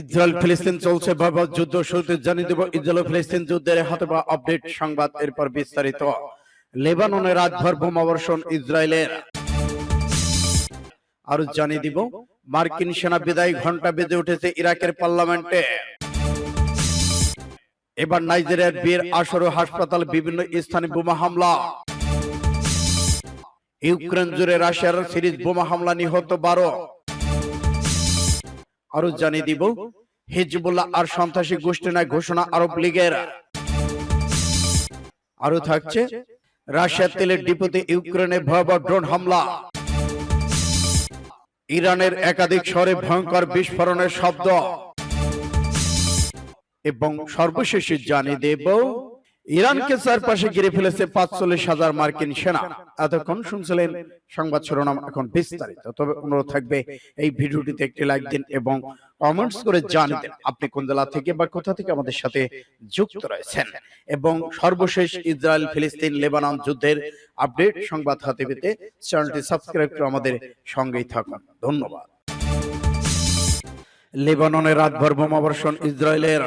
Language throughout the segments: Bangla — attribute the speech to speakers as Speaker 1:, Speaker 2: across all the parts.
Speaker 1: ইসরায়েল ফিলিস্তিন চলছে, ভয়াবহ যুদ্ধ শুরুতে জানিয়ে দেব, ইসরায়েল ফিলিস্তিন যুদ্ধের হাতে বা আপডেট সংবাদ এরপর বিস্তারিত। লেবাননে রাতভর বোমাবর্ষণ ইসরায়েলের। আরও জানিয়ে দিব, মার্কিন সেনা বিদায় ঘণ্টা বেজে উঠেছে ইরাকের পার্লামেন্টে। এবার নাইজেরিয়ার বিয়ের আসর হাসপাতাল বিভিন্ন স্থানে বোমা হামলা। ইউক্রেন জুড়ে রাশিয়ার সিরিজ বোমা হামলা নিহত বারো। আরও জানিয়ে দিব, হিজবুল্লাহ আর সন্ত্রাসী গোষ্ঠী নয়, ঘোষণা আরব লীগের। আরও থাকছে, রাশিয়ার তেলের ডিপোতে ইউক্রেনে ভয়াবহ ড্রোন হামলা। ইরানের একাধিক শহরে ভয়ঙ্কর বিস্ফোরণের শব্দ। এবং সর্বশেষ জানিয়ে দেব ইরানকে চারপাশে ঘিরে ফেলেছে পাঁচচল্লিশ হাজার মার্কিন সেনা। এতক্ষণ শুনছিলেন সংবাদ শিরোনাম এখন বিস্তারিত। তবে অনুরোধ থাকবে এই ভিডিওটিতে একটি লাইক দিন এবং কমেন্টস করে জানিয়ে আপনি কোন জেলা থেকে বা কোথা থেকে আমাদের সাথে যুক্ত রয়েছেন। এবং সর্বশেষ ইসরায়েল ফিলিস্তিন লেবানন যুদ্ধের আপডেট সংবাদ হাতে পেতে চ্যানেলটি সাবস্ক্রাইব করে আমাদের সঙ্গেই থাকুন। ধন্যবাদ। লেবাননে রাতভর বোমাবর্ষণ ইসরায়েলের।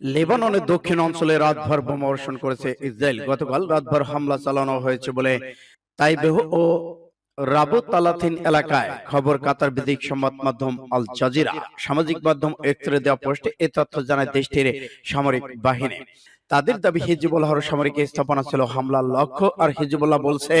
Speaker 1: লেবাননের দক্ষিণ অঞ্চলে রাতভর বোমাবর্ষণ করেছে ইসরায়েল। গতকাল রাতভর হামলা চালানো হয়েছে বলে তাই তাইবেহ ও রাবুতালাথিন এলাকায় খবর কাতার বিদিক সংবাদ মাধ্যম আল জাজিরা সামাজিক মাধ্যম এক্সরে দেওয়া পোস্টে এ তথ্য জানায় দেশটির সামরিক বাহিনী। তাদের দাবি হিজবুল্লাহর সামরিক স্থাপনা ছিল হামলার লক্ষ্য আর হিজবুল্লাহ বলছে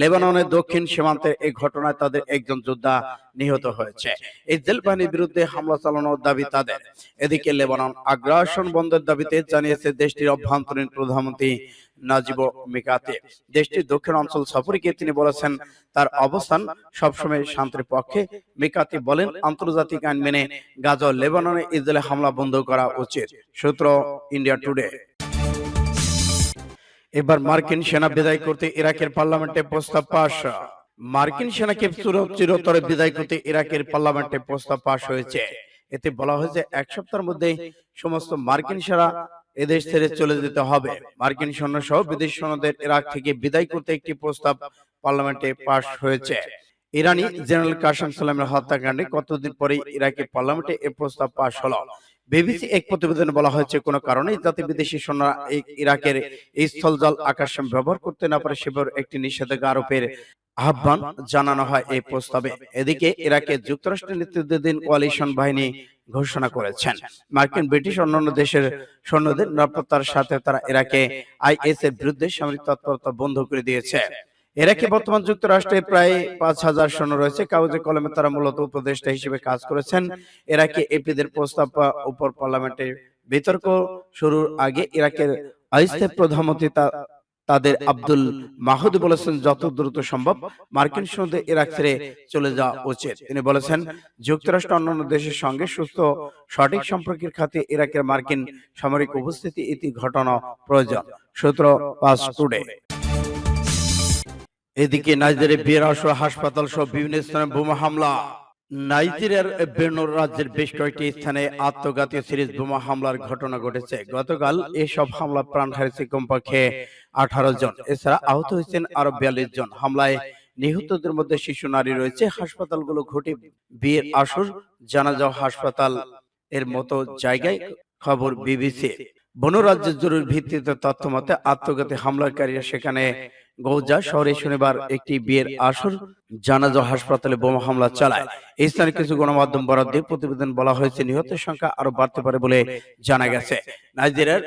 Speaker 1: লেবাননের দক্ষিণ সীমান্তের এই ঘটনায় তাদের একজন যোদ্ধা নিহত হয়েছে। ইসরায়েল বাহিনীর বিরুদ্ধে হামলা চালানোর দাবি তাদের। এদিকে লেবানন আগ্রাসন বন্ধের দাবিতে জানিয়েছে দেশটির অভ্যন্তরীণ প্রধানমন্ত্রী নাজিব মিকাতে। দেশটির দক্ষিণ অঞ্চল সফরে গিয়ে তিনি বলেছেন তার অবস্থান সবসময় শান্তির পক্ষে। মিকাতি বলেন আন্তর্জাতিক আইন মেনে গাজা লেবাননে ইসরায়েলে হামলা বন্ধ করা উচিত। সূত্র ইন্ডিয়া টুডে এবার মার্কিন সেনা বিদায় করতে ইরাকের পার্লামেন্টে প্রস্তাব পাশ। মার্কিন সেনাকে চির- চিরতরে বিদায় করতে ইরাকের পার্লামেন্টে প্রস্তাব পাশ হয়েছে। এতে বলা হয়েছে এক সপ্তাহের মধ্যে সমস্ত মার্কিন সেনা এদেশ ছেড়ে চলে যেতে হবে। মার্কিন সৈন্য সহ বিদেশ সৈন্যদের ইরাক থেকে বিদায় করতে একটি প্রস্তাব পার্লামেন্টে পাশ হয়েছে। ইরানি জেনারেল কাসেম সালামের হত্যাকাণ্ডে কতদিন পরে ইরাকের পার্লামেন্টে এই প্রস্তাব পাশ হলো? বিবিসি এক প্রতিবেদনে বলা হয়েছে কোনো কারণে যাতে বিদেশি সৈন্যরা এই ইরাকের এই স্থলজল আকাশম ব্যবহার করতে না পারে সেবার একটি নিষেধাজ্ঞা আরোপের আহ্বান জানানো হয় এই প্রস্তাবে। এদিকে ইরাকে যুক্তরাষ্ট্রের নেতৃত্বাধীন কোয়ালিশন বাহিনী ঘোষণা করেছেন। মার্কিন ব্রিটিশ অন্যান্য দেশের সৈন্যদের নিরাপত্তার সাথে তারা ইরাকে আইএস এর বিরুদ্ধে সামরিক তৎপরতা বন্ধ করে দিয়েছে। ইরাকে বর্তমান যুক্তরাষ্ট্রে প্রায় পাঁচ হাজার সৈন্য রয়েছে। কাগজে কলমে তারা মূলত উপদেষ্টা হিসেবে কাজ করেছেন। ইরাকে এপিদের প্রস্তাব উপর পার্লামেন্টে বিতর্ক শুরুর আগে ইরাকের অস্থায়ী প্রধানমন্ত্রী তাদের আব্দুল মাহুদ বলেছেন যত দ্রুত সম্ভব মার্কিন সৈন্যদের ইরাক ছেড়ে চলে যাওয়া উচিত। তিনি বলেছেন যুক্তরাষ্ট্র অন্যান্য দেশের সঙ্গে সুস্থ সঠিক সম্পর্কের খাতে ইরাকের মার্কিন সামরিক উপস্থিতি ইতি ঘটানো প্রয়োজন। সূত্র পাস টুডে এদিকে নাইজেরিয়া বিয়ের হাসপাতাল সহ বিভিন্ন স্থানে বোমা হামলা। নাইজেরিয়ার বেনোর রাজ্যের বেশ কয়েকটি স্থানে আত্মঘাতী সিরিজ বোমা হামলার ঘটনা ঘটেছে। গতকাল এসব হামলা প্রাণ হারিয়েছে কমপক্ষে আঠারো জন। এছাড়া আহত হয়েছেন আরও বিয়াল্লিশ জন। হামলায় নিহতদের মধ্যে শিশু, নারী রয়েছে। হাসপাতালগুলো ঘটে বিয়ের আসর জানাজা হাসপাতাল এর মতো জায়গায় খবর বিবিসি বনরাজ্যের জরুরি ভিত্তিতে তথ্য মতে আত্মঘাতী হামলাকারীরা সেখানে গৌজা শহরে শনিবার একটি বিয়ের আসর জানাজা হাসপাতালে বোমা হামলা চালায়। এই স্থানে কিছু গণমাধ্যম বরাদ দিয়ে প্রতিবেদন বলা হয়েছে নিহতের সংখ্যা আরও বাড়তে পারে বলে জানা গেছে। নাইজেরিয়ার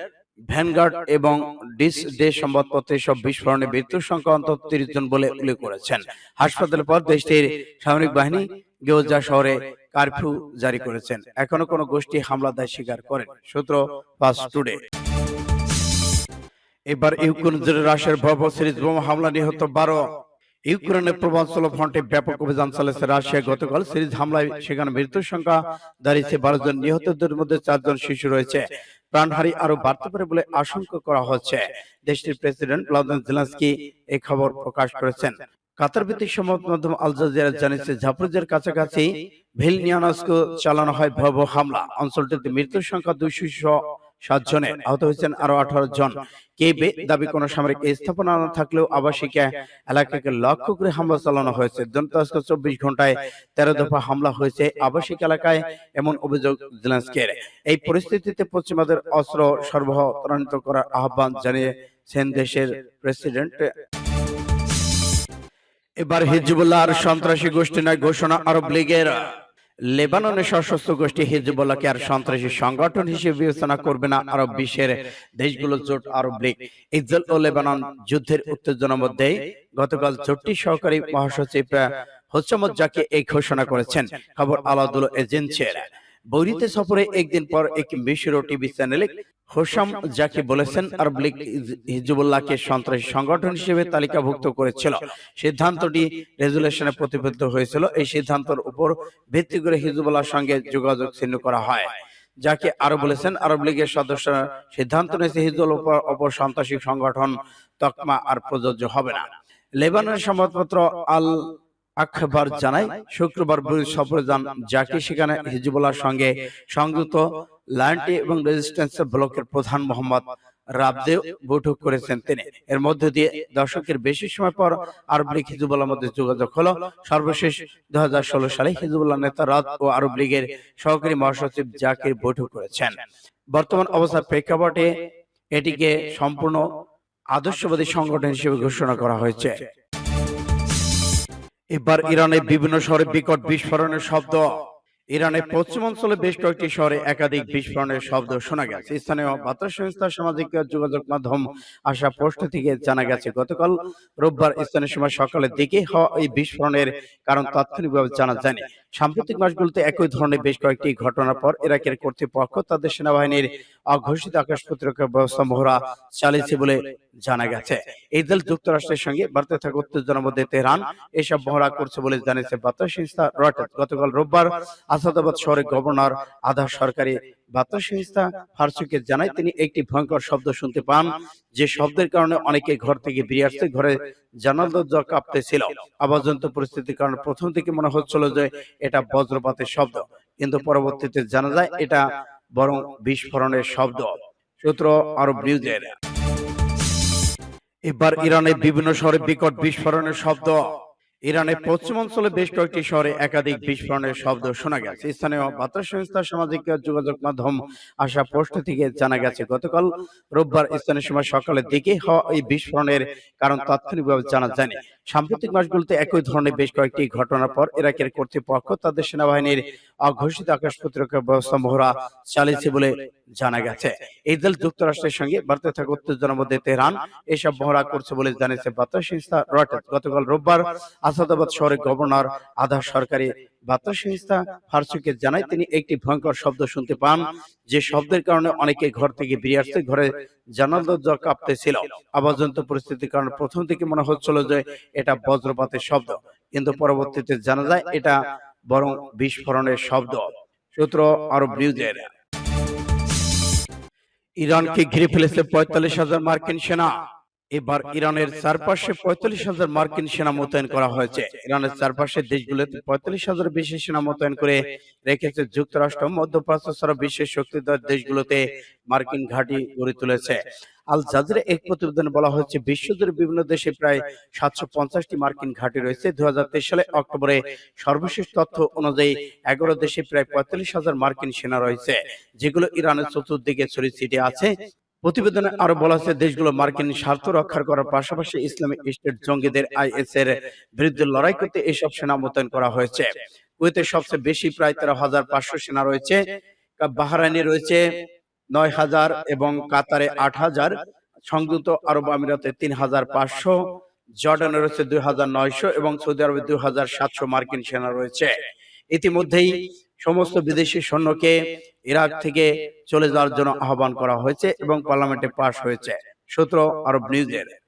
Speaker 1: ভ্যানগার্ড এবং ডিস ডে সংবাদপত্রে সব বিস্ফোরণে মৃত্যুর সংখ্যা অন্তত তিরিশ জন বলে উল্লেখ করেছেন। হাসপাতালের পর দেশটির সামরিক বাহিনী গেওজা শহরে কারফিউ জারি করেছেন। এখনও কোনো গোষ্ঠী হামলা দায় স্বীকার করেন। সূত্র পাস টুডে। এবার ইউক্রেন জুড়ে রাশিয়ার ভয়াবহ সিরিজ বোমা হামলা নিহত বারো। ইউক্রেনের পূর্বাঞ্চল ফ্রন্টে ব্যাপক অভিযান চালাচ্ছে রাশিয়া। গতকাল সিরিজ হামলায় সেখানে মৃত্যুর সংখ্যা দাঁড়িয়েছে বারো জন। নিহতদের মধ্যে চারজন শিশু রয়েছে। প্রাণহারি আরও বাড়তে পারে বলে আশঙ্কা করা হচ্ছে। দেশটির প্রেসিডেন্ট ভ্লাদিমির জেলেনস্কি এই খবর প্রকাশ করেছেন। কাতার ভিত্তিক সংবাদ মাধ্যম আল জাজিরা জানিয়েছে ঝাপরুজের কাছাকাছি ভিলনিয়ানস্ক চালানো হয় ভয়াবহ হামলা। অঞ্চলটিতে মৃত্যুর সংখ্যা দুইশো সাত জনের আহত হয়েছেন আরও আঠারো জন। কে বে দাবি কোন সামরিক স্থাপনা না থাকলেও আবাসিক এলাকাকে লক্ষ্য করে হামলা চালানো হয়েছে। দন্তস্ক চব্বিশ ঘন্টায় তেরো দফা হামলা হয়েছে আবাসিক এলাকায় এমন অভিযোগ জেলেন্সকের এই পরিস্থিতিতে পশ্চিমাদের অস্ত্র সরবরাহ ত্বরান্বিত করার আহ্বান জানিয়েছেন দেশের প্রেসিডেন্ট এবার হিজবুল্লাহর সন্ত্রাসী গোষ্ঠী নয় ঘোষণা আরব লীগের। লেবাননের সশস্ত্র গোষ্ঠী হিজবুল্লাহকে আর সন্ত্রাসী সংগঠন হিসেবে বিবেচনা করবে না, আরব বিশ্বের দেশগুলো জোট আরব লীগ। ইসরায়েল ও লেবানন যুদ্ধের উত্তেজনার মধ্যে গতকাল জোটটি সহকারী মহাসচিব হোসামত জাকে এই ঘোষণা করেছেন। খবর আলাদুল এজেন্সির। বৈরিতে সফরে একদিন পর একটি মিশরীয় টিভি চ্যানেলে হোসাম জাকি বলেছেন আরব লীগ হিজবুল্লাহকে সন্ত্রাসী সংগঠন হিসেবে তালিকাভুক্ত করেছিল। সিদ্ধান্তটি রেজুলেশনে প্রতিফলিত হয়েছিল। এই সিদ্ধান্তের উপর ভিত্তি করে হিজবুল্লাহর সঙ্গে যোগাযোগ ছিন্ন করা হয়। যাকে আরও বলেছেন আরব লীগের সদস্যরা সিদ্ধান্ত নিয়েছে হিজবুল অপর সন্ত্রাসী সংগঠন তকমা আর প্রযোজ্য হবে না। লেবাননের সংবাদপত্র আল আখবার জানায় শুক্রবার সফরে যান জাকি সেখানে হিজবুল্লাহর সঙ্গে সংযুক্ত লায়ন্টি এবং রেজিস্ট্যান্স ব্লকের প্রধান মোহাম্মদ রাবদেও বৈঠক করেছেন তিনি। এর মধ্য দিয়ে দশকের বেশি সময় পর আরব লীগ হিজবুল্লাহর মধ্যে যোগাযোগ হলো। সর্বশেষ দুই হাজার ষোলো সালে হিজবুল্লাহ নেতা রাত ও আরব লীগের সহকারী মহাসচিব জাকির বৈঠক করেছেন। বর্তমান অবস্থার প্রেক্ষাপটে এটিকে সম্পূর্ণ আদর্শবাদী সংগঠন হিসেবে ঘোষণা করা হয়েছে। এবার ইরানের বিভিন্ন শহরে বিকট বিস্ফোরণের শব্দ ইরানের পশ্চিমাঞ্চলে বেশ কয়েকটি শহরে একাধিক বিস্ফোরণের শব্দ শোনা গেছে। স্থানীয় বার্তা সংস্থা সামাজিক যোগাযোগ মাধ্যম আসা পোস্ট থেকে জানা গেছে গতকাল রোববার স্থানীয় সময় সকালের দিকে হওয়া এই বিস্ফোরণের কারণ তাৎক্ষণিকভাবে জানা যায়নি। সাম্প্রতিক মাসগুলোতে একই ধরনের বেশ কয়েকটি ঘটনার পর ইরাকের কর্তৃপক্ষ তাদের সেনাবাহিনীর অঘোষিত আকাশ প্রতিরক্ষা ব্যবস্থা মহড়া চালিয়েছে বলে জানা গেছে। এই দল যুক্তরাষ্ট্রের সঙ্গে বাড়তে থাকা উত্তেজনার মধ্যে তেহরান এসব মহড়া করছে বলে জানিয়েছে বার্তা সংস্থা রয়টার্স গতকাল রোববার আসাদাবাদ শহরের গভর্নর আধা সরকারি বার্তা সংস্থা ফার্সুকে জানায়, তিনি একটি ভয়ঙ্কর শব্দ শুনতে পান, যে শব্দের কারণে অনেকে ঘর থেকে বেরিয়ে আসতে ঘরে জানাল দরজা কাঁপতেছিল। পরিস্থিতির কারণে প্রথম থেকে মনে হচ্ছিল যে এটা বজ্রপাতের শব্দ, কিন্তু পরবর্তীতে জানা যায় এটা বরং বিস্ফোরণের শব্দ। সূত্র আরব নিউজের। এবার ইরানের বিভিন্ন শহরে বিকট বিস্ফোরণের শব্দ। ইরানের পশ্চিমাঞ্চলে বেশ কয়েকটি শহরে একাধিক বিস্ফোরণের শব্দ শোনা গেছে। স্থানীয় বার্তা সংস্থা সামাজিক যোগাযোগ মাধ্যম আসা প্রশ্ন থেকে জানা গেছে গতকাল রোববার স্থানীয় সময় সকালের দিকে হওয়া এই বিস্ফোরণের কারণ তাৎক্ষণিকভাবে জানা যায়নি। সাম্প্রতিক মাসগুলোতে একই ধরনের বেশ কয়েকটি ঘটনার পর ইরাকের কর্তৃপক্ষ তাদের সেনাবাহিনীর অঘোষিত আকাশ প্রতিরক্ষা ব্যবস্থা মহড়া চালিয়েছে বলে জানা গেছে। দল যুক্তরাষ্ট্রের সঙ্গে বাড়তে থাকা উত্তেজনার মধ্যে তেহরান এসব মহড়া করছে বলে জানিয়েছে বার্তা সংস্থা রয়টার্স। গতকাল রোববার আসাদাবাদ শহরের গভর্নর আধা সরকারি বার্তা সংস্থা ফার্সুকে জানায়, তিনি একটি ভয়ঙ্কর শব্দ শুনতে পান, যে শব্দের কারণে অনেকে ঘর থেকে বেরিয়ে আসতে ঘরে জানাল দরজা কাঁপতেছিল। আবাজন্ত পরিস্থিতির কারণে প্রথম থেকে মনে হচ্ছিল যে এটা বজ্রপাতের শব্দ। কিন্তু পরবর্তীতে জানা যায়, এটা বরং বিস্ফোরণের শব্দ সূত্র আরব নিউজের ইরানকে ঘিরে ফেলেছে পঁয়তাল্লিশ হাজার মার্কিন সেনা। এবার ইরানের চারপাশে পঁয়তাল্লিশ হাজার মার্কিন সেনা মোতায়েন করা হয়েছে। ইরানের চারপাশের দেশগুলোতে পঁয়তাল্লিশ হাজার বেশি সেনা মোতায়েন করে রেখেছে যুক্তরাষ্ট্র মধ্যপ্রাচ্য ছাড়া বিশ্বের শক্তিধর দেশগুলোতে মার্কিন ঘাঁটি গড়ে তুলেছে। আল জাজিরা এক প্রতিবেদনে বলা হয়েছে বিশ্বজুড়ে বিভিন্ন দেশে প্রায় সাতশো পঞ্চাশটি মার্কিন ঘাঁটি রয়েছে। দু সালে অক্টোবরে সর্বশেষ তথ্য অনুযায়ী এগারো দেশে প্রায় পঁয়তাল্লিশ হাজার মার্কিন সেনা রয়েছে যেগুলো ইরানের চতুর্দিকে ছড়িয়ে ছিটিয়ে আছে। প্রতিবেদনে আরও বলা হয়েছে দেশগুলো মার্কিন স্বার্থ রক্ষার করার পাশাপাশি ইসলামিক স্টেট জঙ্গিদের আইএস এর বিরুদ্ধে লড়াই করতে এসব সেনা মোতায়েন করা হয়েছে। কুয়েতে সবচেয়ে বেশি প্রায় তেরো হাজার পাঁচশো সেনা রয়েছে। বাহারাইনে রয়েছে নয় হাজার এবং কাতারে আট হাজার সংযুক্ত আরব আমিরাতে তিন হাজার পাঁচশো জর্ডানে রয়েছে দুই হাজার নয়শো এবং সৌদি আরবে দুই হাজার সাতশো মার্কিন সেনা রয়েছে। ইতিমধ্যেই সমস্ত বিদেশি সৈন্যকে ইরাক থেকে চলে যাওয়ার জন্য আহ্বান করা হয়েছে এবং পার্লামেন্টে পাশ হয়েছে। সূত্র আরব নিউজের